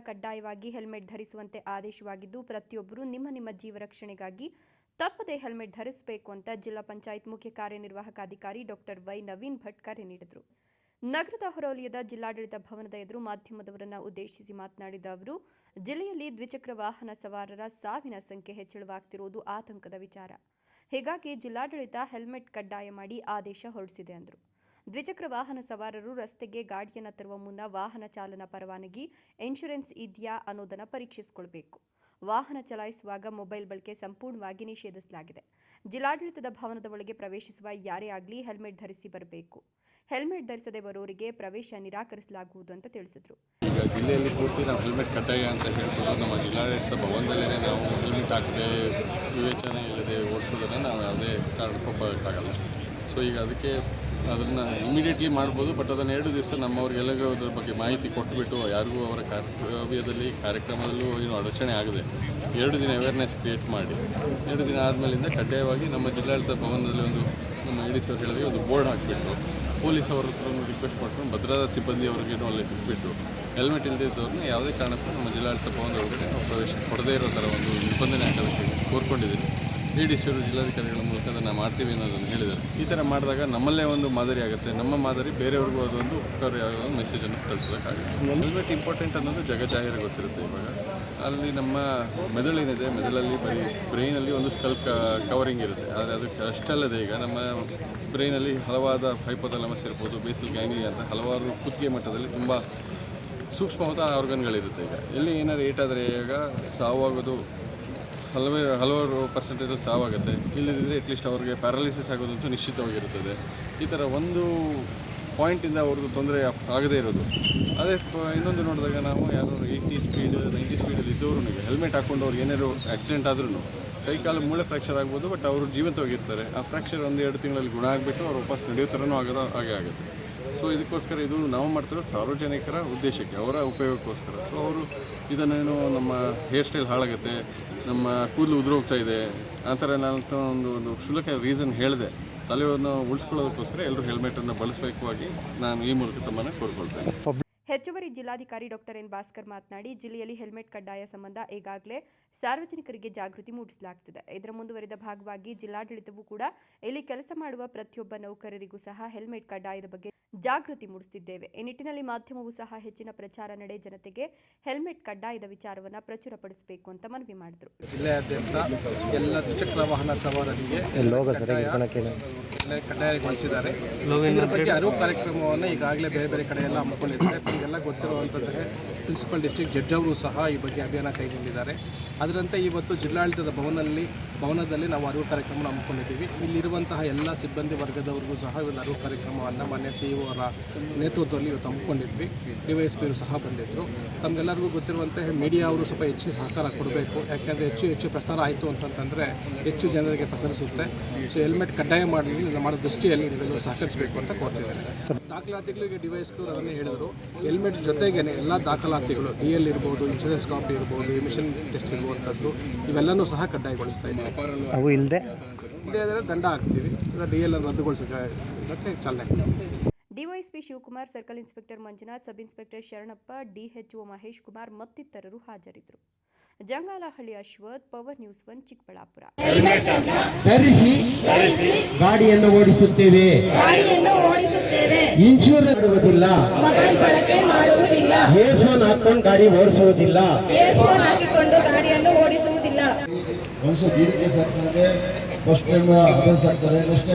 ಕಡ್ಡಾಯವಾಗಿ ಹೆಲ್ಮೆಟ್ ಧರಿಸುವಂತೆ ಆದೇಶವಾಗಿದ್ದು, ಪ್ರತಿಯೊಬ್ಬರು ನಿಮ್ಮ ನಿಮ್ಮ ಜೀವ ರಕ್ಷಣೆಗಾಗಿ ತಪ್ಪದೆ ಹೆಲ್ಮೆಟ್ ಧರಿಸಬೇಕು ಅಂತ ಜಿಲ್ಲಾ ಪಂಚಾಯತ್ ಮುಖ್ಯ ಕಾರ್ಯನಿರ್ವಾಹಕ ಅಧಿಕಾರಿ ಡಾಕ್ಟರ್ ವೈ ನವೀನ್ ಭಟ್ ಕರೆ ನೀಡಿದರು. ನಗರದ ಹೊರವಲಯದ ಜಿಲ್ಲಾಡಳಿತ ಭವನದ ಎದುರು ಮಾಧ್ಯಮದವರನ್ನ ಉದ್ದೇಶಿಸಿ ಮಾತನಾಡಿದ ಅವರು, ಜಿಲ್ಲೆಯಲ್ಲಿ ದ್ವಿಚಕ್ರ ವಾಹನ ಸವಾರರ ಸಾವಿನ ಸಂಖ್ಯೆ ಹೆಚ್ಚಳವಾಗ್ತಿರುವುದು ಆತಂಕದ ವಿಚಾರ. ಹೀಗಾಗಿ ಜಿಲ್ಲಾಡಳಿತ ಹೆಲ್ಮೆಟ್ ಕಡ್ಡಾಯ ಮಾಡಿ ಆದೇಶ ಹೊರಡಿಸಿದೆ ಎಂದರು ದ್ವಿಚಕ್ರ ವಾಹನ ಸವಾರರು ರಸ್ತೆಗೆ ಗಾಡಿಯನ್ನು ತರುವ ಮುನ್ನ ವಾಹನ ಚಾಲನಾ ಪರವಾನಗಿ ಇನ್ಶೂರೆನ್ಸ್ ಇದೆಯಾ ಅನ್ನೋದನ್ನು ಪರೀಕ್ಷಿಸಿಕೊಳ್ಬೇಕು. ವಾಹನ ಚಲಾಯಿಸುವಾಗ ಮೊಬೈಲ್ ಬಳಕೆ ಸಂಪೂರ್ಣವಾಗಿ ನಿಷೇಧಿಸಲಾಗಿದೆ. ಜಿಲ್ಲಾಡಳಿತದ ಭವನದ ಒಳಗೆ ಪ್ರವೇಶಿಸುವ ಯಾರೇ ಆಗಲಿ ಹೆಲ್ಮೆಟ್ ಧರಿಸಿ ಬರಬೇಕು. ಹೆಲ್ಮೆಟ್ ಧರಿಸದೆ ಬರೋರಿಗೆ ಪ್ರವೇಶ ನಿರಾಕರಿಸಲಾಗುವುದು ಅಂತ ತಿಳಿಸಿದರು. ಈಗ ಜಿಲ್ಲೆಯಲ್ಲಿ ಪೂರ್ತಿ ನಾವು ಹೆಲ್ಮೆಟ್ ಕಡ್ಡಾಯ ಅಂತ ಹೇಳ್ಬೋದು. ನಮ್ಮ ಜಿಲ್ಲಾಡಳಿತ ಭವನದಲ್ಲೇ ನಾವು ಹೆಲ್ಮೆಟ್ ಹಾಕದೆ ವಿವೇಚನೆ ಇಲ್ಲದೆ ಓಡಿಸೋದನ್ನು ನಾವು ಯಾವುದೇ ಕಾರಣಕ್ಕೂ ಒಪ್ಪೋಕ್ಕಾಗಲ್ಲ ಸೊ ಈಗ ಅದಕ್ಕೆ ಅದನ್ನು ಇಮಿಡಿಯೇಟ್ಲಿ ಮಾಡ್ಬೋದು ಬಟ್ ಅದನ್ನು ಎರಡು ದಿವಸ ನಮ್ಮವ್ರಿಗೆಲ್ಲರಿಗೂ ಅದ್ರ ಬಗ್ಗೆ ಮಾಹಿತಿ ಕೊಟ್ಟುಬಿಟ್ಟು ಯಾರಿಗೂ ಅವರ ಕರ್ತವ್ಯದಲ್ಲಿ, ಕಾರ್ಯಕ್ರಮದಲ್ಲೂ ಏನು ಅಡಚಣೆ ಆಗದೆ, ಎರಡು ದಿನ ಅವೇರ್ನೆಸ್ ಕ್ರಿಯೇಟ್ ಮಾಡಿ. ಎರಡು ದಿನ ಆದಮೇಲಿಂದ ಕಡ್ಡಾಯವಾಗಿ ನಮ್ಮ ಜಿಲ್ಲಾಡಳಿತ ಭವನದಲ್ಲಿ ಒಂದು ನಮ್ಮ ಇಡಿ ಸರ್ ಒಂದು ಬೋರ್ಡ್ ಹಾಕಿಬಿಟ್ಟು, ಪೊಲೀಸ್ ಅವ್ರ ಹತ್ರ ರಿಕ್ವೆಸ್ಟ್ ಮಾಡ್ಕೊಂಡು ಭದ್ರತಾ ಸಿಬ್ಬಂದಿ ಅವ್ರಿಗೇನು ಅಲ್ಲಿ ಬಿಟ್ಟುಬಿಟ್ಟು ಹೆಲ್ಮೆಟ್ ಇಲ್ಲದಿದ್ದವ್ರನ್ನ ಯಾವುದೇ ಕಾರಣಕ್ಕೂ ನಮ್ಮ ಜಿಲ್ಲಾಡಳಿತ ಭವನದ ಪ್ರವೇಶ ಕೊಡದೇ ಇರೋ ಥರ ಒಂದು ನಿಬಂಧನೆ ಹಾಕೋದಕ್ಕೆ ಕೋರ್ಕೊಂಡಿದ್ದೀನಿ ಡಿ ಡಿ ಸಿ ಅವರು ಜಿಲ್ಲಾಧಿಕಾರಿಗಳ ಮೂಲಕ ಅದನ್ನು ಮಾಡ್ತೀವಿ ಅನ್ನೋದನ್ನು ಹೇಳಿದರು ಈ ಥರ ಮಾಡಿದಾಗ ನಮ್ಮಲ್ಲೇ ಒಂದು ಮಾದರಿ ಆಗುತ್ತೆ. ನಮ್ಮ ಮಾದರಿ ಬೇರೆಯವ್ರಿಗೂ ಅದೊಂದು ಉಪಕಾರಿಯಾದ ಒಂದು ಮೆಸೇಜನ್ನು ಕಳಿಸಬೇಕಾಗುತ್ತೆ ಹೆಲ್ಮೆಟ್ ಇಂಪಾರ್ಟೆಂಟ್ ಅನ್ನೋದು ಜಗಜಾಹಿರ ಗೊತ್ತಿರುತ್ತೆ ಇವಾಗ. ಅಲ್ಲಿ ನಮ್ಮ ಮೆದುಳೇನಿದೆ ಮೆದುಳಲ್ಲಿ ಬರೀ ಬ್ರೈನಲ್ಲಿ ಒಂದು ಸ್ಕಲ್ ಕವರಿಂಗ್ ಇರುತ್ತೆ. ಆದರೆ ಅದಕ್ಕೆ ಅಷ್ಟಲ್ಲದೆ ಈಗ ನಮ್ಮ ಬ್ರೈನಲ್ಲಿ ಹಲವಾದ ಹೈಪೋಥಲಮಸ್ ಇರ್ಬೋದು ಬೇಸಿಲ್ ಗ್ಯಾಂಗ್ಲಿ ಅಂತ ಹಲವಾರು ಕುತ್ತಿಗೆ ಮಟ್ಟದಲ್ಲಿ ತುಂಬ ಸೂಕ್ಷ್ಮವಾದ ಆರ್ಗನ್ಗಳಿರುತ್ತೆ ಈಗ. ಎಲ್ಲಿ ಏನಾದ್ರು ಏಟಾದರೆ ಈಗ ಸಾವಾಗೋದು ಹಲವೇ ಹಲವಾರು ಪರ್ಸೆಂಟೇಜ್ ಸಾವಾಗುತ್ತೆ ಇಲ್ಲದಿದ್ದರೆ ಅಟ್ಲೀಸ್ಟ್ ಅವ್ರಿಗೆ ಪ್ಯಾರಾಲಿಸಿಸ್ ಆಗೋದಂತೂ ನಿಶ್ಚಿತವಾಗಿರುತ್ತದೆ. ಈ ಥರ ಒಂದು ಪಾಯಿಂಟಿಂದ ಅವ್ರದ್ದು ತೊಂದರೆ ಆಗದೇ ಇರೋದು. ಅದೇ ಇನ್ನೊಂದು ನೋಡಿದಾಗ ನಾವು ಯಾರು ಏಯ್ಟಿ ಸ್ಪೀಡ್ ನೈಂಟಿ ಸ್ಪೀಡಲ್ಲಿ ಇದ್ದವರು ಹೆಲ್ಮೆಟ್ ಹಾಕ್ಕೊಂಡು ಅವ್ರಿಗೆ ಏನಾದ್ರು ಆಕ್ಸಿಡೆಂಟ್ ಆದ್ರೂ ಕೈ ಕಾಲು ಮೂಳೆ ಫ್ರ್ಯಾಕ್ಚರ್ ಆಗ್ಬೋದು ಬಟ್ ಅವರು ಜೀವಂತವಾಗಿರ್ತಾರೆ. ಆ ಫ್ರ್ಯಾಕ್ಚರ್ ಒಂದು ಎರಡು ತಿಂಗಳಲ್ಲಿ ಗುಣ ಆಗಿಬಿಟ್ಟು ಅವ್ರು ವಾಪಸ್ ನಡೆಯೋ ಥರನೂ ಆಗೋದು, ಹಾಗೆ ಆಗುತ್ತೆ. ಸೊ ಇದಕ್ಕೋಸ್ಕರ ಇದು ನಾವು ಮಾಡ್ತಿರೋ ಸಾರ್ವಜನಿಕರ ಉದ್ದೇಶಕ್ಕೆ, ಅವರ ಉಪಯೋಗಕ್ಕೋಸ್ಕರ. ಸೊ ಅವರು ಇದನ್ನೇನು ನಮ್ಮ ಹೇರ್ ಸ್ಟೈಲ್ ಹಾಳಾಗುತ್ತೆ, ನಮ್ಮ ಕೂದಲು ಉದುರೋಗ್ತಾ ಇದೆ, ಆ ಥರ ನಾನು ಒಂದು ಒಂದು ಕ್ಷುಲ್ಲಕ ರೀಸನ್ ಹೇಳಿದೆ. ತಲೆಯನ್ನು ಉಳಿಸ್ಕೊಳ್ಳೋದಕ್ಕೋಸ್ಕರ ಎಲ್ಲರೂ ಹೆಲ್ಮೆಟನ್ನು ಬಳಸಬೇಕು ಆಗಿ ನಾನು ಈ ಮೂಲಕ ತಮ್ಮನ್ನು ಕೋರ್ಕೊಳ್ತೇನೆ. ಹೆಚ್ಚುವರಿ ಜಿಲ್ಲಾಧಿಕಾರಿ ಡಾಕ್ಟರ್ ಎನ್ ಭಾಸ್ಕರ್ ಮಾತನಾಡಿ ಜಿಲ್ಲೆಯಲ್ಲಿ ಹೆಲ್ಮೆಟ್ ಕಡ್ಡಾಯ ಸಂಬಂಧ ಈಗಾಗಲೇ ಸಾರ್ವಜನಿಕರಿಗೆ ಜಾಗೃತಿ ಮೂಡಿಸಲಾಗುತ್ತಿದೆ ಇದರ ಮುಂದುವರಿದ ಭಾಗವಾಗಿ ಜಿಲ್ಲಾಡಳಿತವೂ ಕೂಡ ಇಲ್ಲಿ ಕೆಲಸ ಮಾಡುವ ಪ್ರತಿಯೊಬ್ಬ ನೌಕರರಿಗೂ ಸಹ ಹೆಲ್ಮೆಟ್ ಕಡ್ಡಾಯದ ಬಗ್ಗೆ ಜಾಗೃತಿ ಮೂಡಿಸುತ್ತಿದ್ದೇವೆ. ಈ ನಿಟ್ಟಿನಲ್ಲಿ ಮಾಧ್ಯಮವೂ ಸಹ ಹೆಚ್ಚಿನ ಪ್ರಚಾರ ನಡೆ ಜನತೆಗೆ ಹೆಲ್ಮೆಟ್ ಕಡ್ಡಾಯದ ವಿಚಾರವನ್ನು ಪ್ರಚುರಪಡಿಸಬೇಕು ಅಂತ ಮನವಿ ಮಾಡಿದರು. ಜಿಲ್ಲೆಯಾದ್ಯಂತ ಎಲ್ಲ ದ್ವಿಚಕ್ರ ವಾಹನ ಸವಾರರಿಗೆ ಕಡ್ಡಾಯ ಕಡ್ಡಾಯಗೊಳಿಸಿದ್ದಾರೆ ಇದರ ಬಗ್ಗೆ ಅರಿವು ಕಾರ್ಯಕ್ರಮವನ್ನು ಈಗಾಗಲೇ ಬೇರೆ ಬೇರೆ ಕಡೆ ಎಲ್ಲ ಹಮ್ಮಿಕೊಂಡಿದ್ದಾರೆ. ತಮಗೆಲ್ಲ ಗೊತ್ತಿರುವಂಥದ್ದೇ ಪ್ರಿನ್ಸಿಪಲ್ ಡಿಸ್ಟ್ರಿಕ್ಟ್ ಜಡ್ಜ್ ಅವರು ಸಹ ಈ ಬಗ್ಗೆ ಅಭಿಯಾನ ಕೈಗೊಂಡಿದ್ದಾರೆ. ಅದರಂತೆ ಇವತ್ತು ಜಿಲ್ಲಾಡಳಿತದ ಭವನದಲ್ಲಿ ಭವನದಲ್ಲಿ ನಾವು ಅರಿವು ಕಾರ್ಯಕ್ರಮ ಹಮ್ಮಿಕೊಂಡಿದ್ದೀವಿ. ಇಲ್ಲಿರುವಂತಹ ಎಲ್ಲ ಸಿಬ್ಬಂದಿ ವರ್ಗದವರಿಗೂ ಸಹ ಒಂದು ಅರಿವು ಕಾರ್ಯಕ್ರಮವನ್ನು ಮಾನ್ಯ ಸಿ ಇ ಅವರ ನೇತೃತ್ವದಲ್ಲಿ ಇವತ್ತು ಹಮ್ಮಿಕೊಂಡಿದ್ವಿ. ಡಿ ವೈ ಎಸ್ ಪಿ ಅವರು ಸಹ ಬಂದಿದ್ದರು ತಮಗೆಲ್ಲರಿಗೂ ಗೊತ್ತಿರುವಂತೆ ಮೀಡಿಯಾ ಅವರು ಸ್ವಲ್ಪ ಹೆಚ್ಚು ಸಹಕಾರ ಕೊಡಬೇಕು. ಯಾಕೆಂದರೆ ಹೆಚ್ಚು ಹೆಚ್ಚು ಪ್ರಸಾರ ಆಯಿತು ಅಂತಂತಂದರೆ ಹೆಚ್ಚು ಜನರಿಗೆ ಪ್ರಸರಿಸುತ್ತೆ. ಸೊ ಹೆಲ್ಮೆಟ್ ಕಡ್ಡಾಯ ಮಾಡಲಿ ಮಾಡೋ ದೃಷ್ಟಿಯಲ್ಲಿ ನೀವೆಲ್ಲರೂ ಸಹಕರಿಸಬೇಕು ಅಂತ ಕೋರ್ತಿದ್ದಾರೆ ದಾಖಲಾತಿಗಳಿಗೆ ಡಿ ವೈ ಎಸ್ ಪಿ ಅವರು ಅದನ್ನೇ ಹೇಳಿದರು. ಹೆಲ್ಮೆಟ್ ಜೊತೆಗೆ ಎಲ್ಲ ದಾಖಲಾತಿಗಳು ಡಿ ಎಲ್ ಇರ್ಬೋದು ಇನ್ಶೂರೆನ್ಸ್ ಕಾಪಿ ಇರ್ಬೋದು ಎಮಿಷನ್ ಟೆಸ್ಟ್ ಇರುವಂಥದ್ದು ಇವೆಲ್ಲನೂ ಸಹ ಕಡ್ಡಾಯಗೊಳಿಸ್ತಾ ಇದ್ದೀವಿ ಅವು ಇಲ್ಲದೆ ಇದೇ ಆದರೆ ದಂಡ ಹಾಕ್ತೀವಿ ಡಿ ಎಲ್ ಅನ್ನು ರದ್ದುಗೊಳಿಸೋಕ್ಕೆ ಚಾಲನೆ DYSP Shivakumar circle inspector Manjunath sub inspector Sharanappa DHO Mahesh Kumar ಮತ್ತಿತರರು ಹಾಜರಿದ್ದರು. Jangalahalli Ashwath power news one Chikkaballapur. ಧರಿಸಿ ಗಾಡಿಯನ್ನು ಓಡಿಸುತ್ತೇವೆ ಗಾಡಿಯನ್ನು ಓಡಿಸುತ್ತೇವೆ. ಇನ್ಶೂರೆನ್ಸ್ ಮಾಡುವುದಿಲ್ಲ. ಮೊಬೈಲ್ ಫೋನ್ ಹಾಕೊಂಡು ಗಾಡಿ ಓಡಿಸುವುದಿಲ್ಲ. ಗಾಡಿಯನ್ನು ಓಡಿಸುವುದಿಲ್ಲ. ಫಸ್ಟ್ ಟೈಮ್ ಅಭ್ಯಾಸ ಆಗ್ತಾರೆ ನೆಕ್ಸ್ಟ್